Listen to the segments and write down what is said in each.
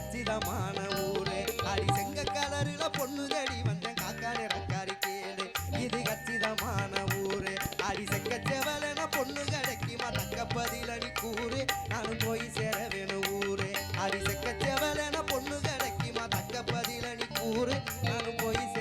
கச்சிதமான ஊரு. அடி செங்க கலருல பொண்ணு தேடி வந்தேன். காக்கா நிறக்காரி கேடு இது கச்சிதமான ஊரு. அடி செங்க செவலன பொண்ணு கிடைக்குமா தக்கப்பதில் அணி கூறு. நானும் போய் சேர வேணும் ஊரு. அடி செக்க செவலன பொண்ணு கிடைக்குமா தக்கப்பதில் அணி கூறு. நானும் போய் சேர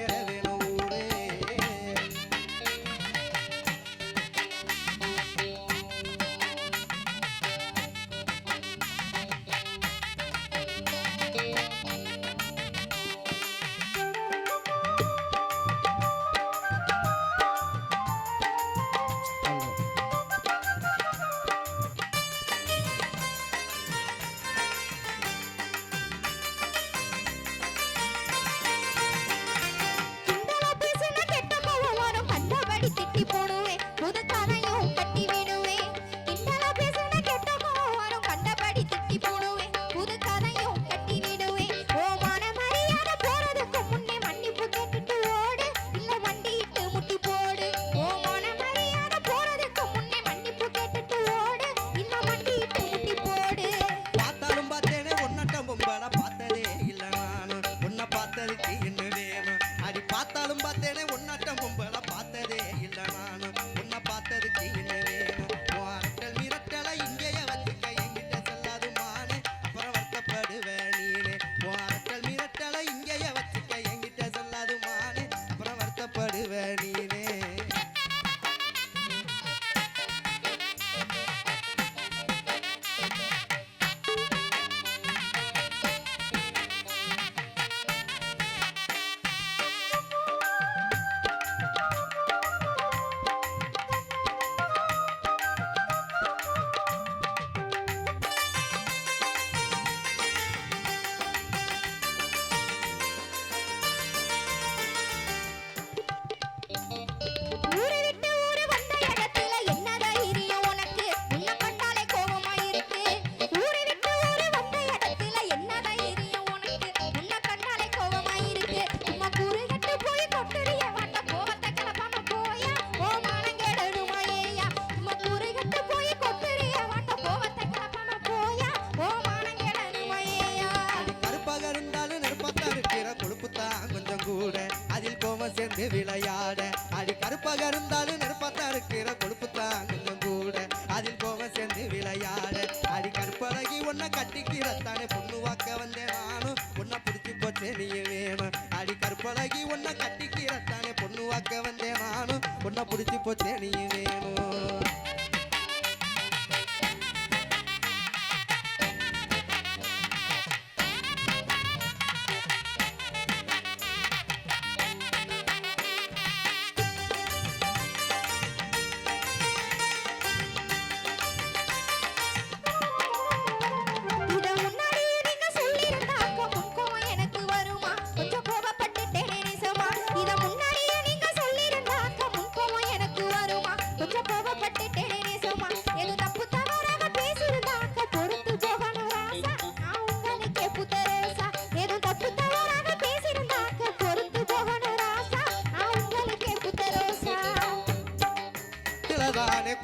விளையாட்டு விளையாட. அடி கருப்பாக இருந்தாலும் நெருப்பாத்தா இருக்கிற கொழுப்பு தாங்கலும் கூட. அதில் கோவம் சேர்ந்து விளையாட. அடி கருப்பழகி உன்னை கட்டிக்கிறத்தானே பொண்ணு வாக்க வந்தேன் நானும் உன்னை பிடிச்சி போச்சு நீ வேணும். அடி கருப்பழகி உன்னை கட்டிக்கிறத்தானே பொண்ணு வாக்க வந்தேன் நானும் உன்னை பிடிச்சி போச்சு நீ வேணும்.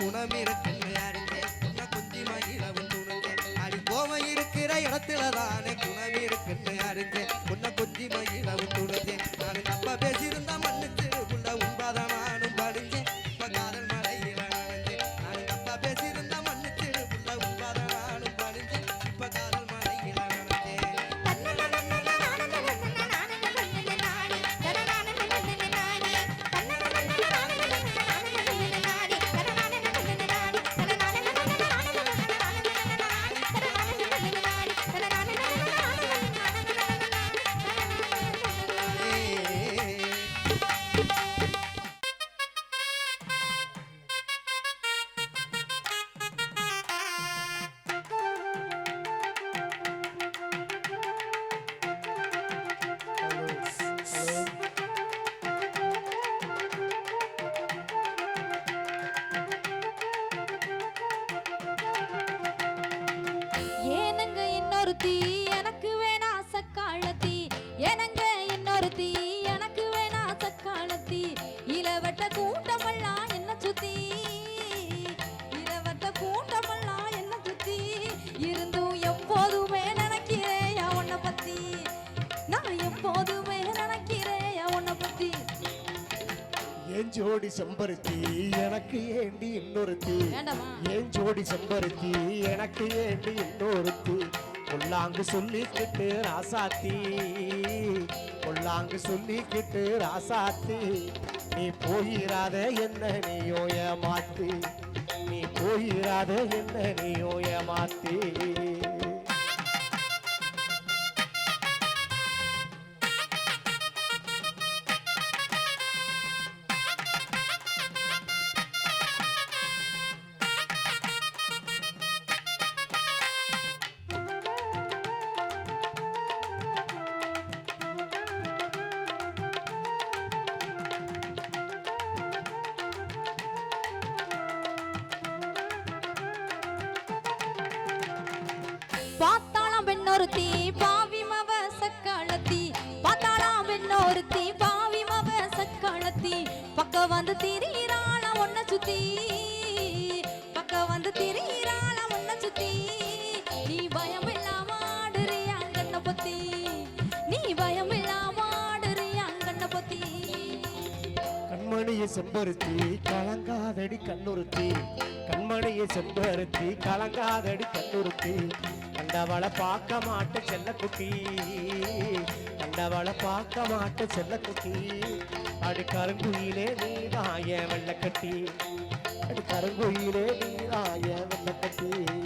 un amigo. இருந்தும் எப்போதுமே நினைக்கிறேன் உன்னை பத்தி. நான் எப்போதுமே நினைக்கிறேன் உன்னை பத்தி. ஏன் ஜோடி செம்பருத்தி எனக்கு ஏண்டி இன்னொருத்தி? ஏன் ஜோடி செம்பருத்தி எனக்கு ஏண்டி இன்னொருத்தி? பொல்லாங்கு சொல்லிக்கிட்டு ராசாத்தி. பொல்லாங்கு சொல்லிக்கிட்டு ராசாத்தி. நீ போயிடாத என்ன நீ ஏமாத்து. நீ போயிராத என்ன நீ ஏமாத்தி பெண்ணொருத்தி பாவி மவ சக்காலத்தி. பார்த்தாளாம் பெண்ணொருத்தி பாவி மவ சக்காலத்தி. பக்க வந்து திரியிறாள ஒன்ன சுத்தி. பக்க வந்து திரியிறாள ஒன்ன சுத்தி. நீ பயம் இல்லாம ஆடுறியா கண்ண பொத்தி? நீ பயம் இல்லாம ஆடுறியா கண்ண பொத்தி? கண்மணியை செம்பருத்தி கலங்காதடி கண்ணுறுத்தி. கண்மணியை செம்பருத்தி கலங்காதடி கண்ணுறுத்தி. கண்டவளை பார்க்க மாட்ட செல்லக்குட்டி கண்டவளை பார்க்க மாட்ட செல்ல குட்டி. கருங்குயிலே நீதாய வெள்ளக்கட்டி. அடி நீதாய வெள்ளக்கட்டி.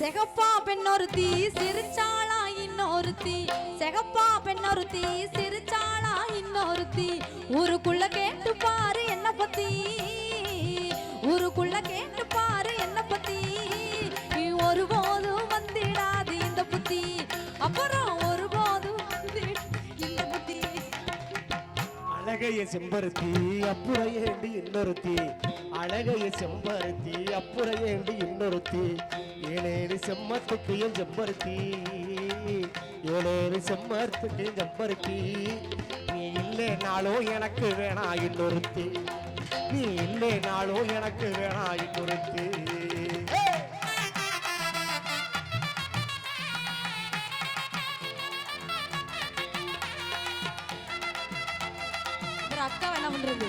செகப்பா பெண்ணொருத்தி சிரிச்சாளா இன்னொருத்தி. செகப்பா பெண்ணொருத்தி சிரிச்சாளா இன்னொருத்தி. ஊருக்குள்ள கேட்டு பாரு என்ன பத்தி. ஊருக்குள்ள கேட்டு பாரு என்ன பத்தி. நீ ஒருபோதும் வந்திடாது இந்த புத்தி. அப்புறம் ஒருபோதும் போது இந்த புத்தி. அழகைய செம்பருத்தி அப்புறம் ஏண்டி இன்னொருத்தி? அழகைய செம்பருத்தி அப்புறம் ஏண்டி இன்னொருத்தி? ஏழேழு செம்மத்துக்கு என் செம்பருத்தி ஏழேழு செம்மத்துக்கு என் செம்பருத்தி நீ இல்லைனாலும் எனக்கு வேணா இன்னொருத்தி நீ இல்லைனாலும் எனக்கு வேணா இன்னொருத்தி அக்கா என்ன பண்றது?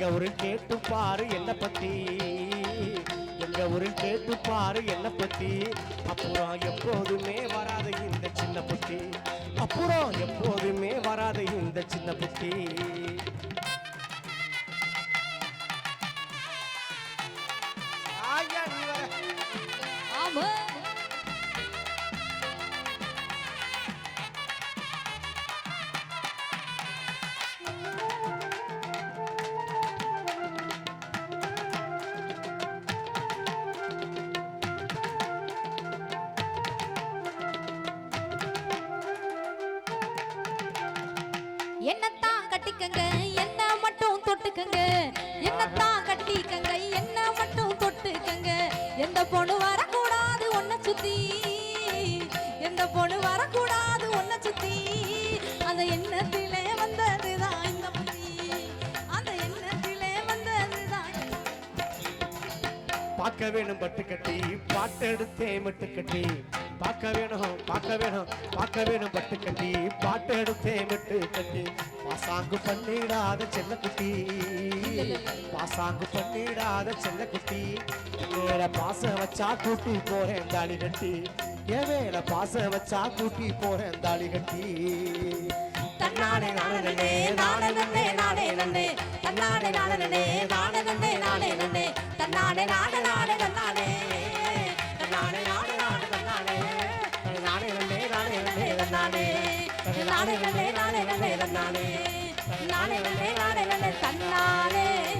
எங்க ஒரு கேட்டு பாரு என்ன பத்தி? எங்க ஒரு கேட்டு பாரு என்ன பத்தி? அப்புறம் எப்போதுமே வராத இந்த சின்ன புத்தி. அப்புறம் எப்போதுமே வராத இந்த சின்ன புத்தி. என்னத்தான் கட்டிக்கங்க என்ன மட்டும் தொட்டுக்கங்க. என்னத்தான் கட்டிக்கங்க என்ன மட்டும் தொட்டுக்கங்க. எந்த பொண்ணு வரக்கூடாது ஒன்ன சுத்தி. எந்த பொண்ணு வரக்கூடாது ஒன்ன சுத்தி. அந்த எண்ணத்திலே வந்ததுதான் இந்த புத்தி அந்த எண்ணத்திலே வந்ததுதான் பார்க்க வேணும் பட்டு கட்டி பாட்டெடுத்தே மட்டு கட்டி பார்க்க வேணும் பார்க்க வேணும் பார்க்க வேணும். பட்டு கட்டி பாட்டு எடுத்தே விட்டு கட்டி. பாசாங்கு பண்ணிடாத செல்ல குட்டி. பாசாங்கு பண்ணிடாத செல்ல குட்டி. வேற பாச வச்சா கூட்டி போறேன் தாலி கட்டி. என் மேல பாச வச்சா கூட்டி போறேன் தாலி கட்டி. தன்னாலே நானே நானே நன்னே நானே நன்னே. தன்னாலே நானே நானே நன்னே நானே நன்னே. தன்னானே நானே நானே நானே நானே நானே நானே நானே நானே நானே நானே நன்னே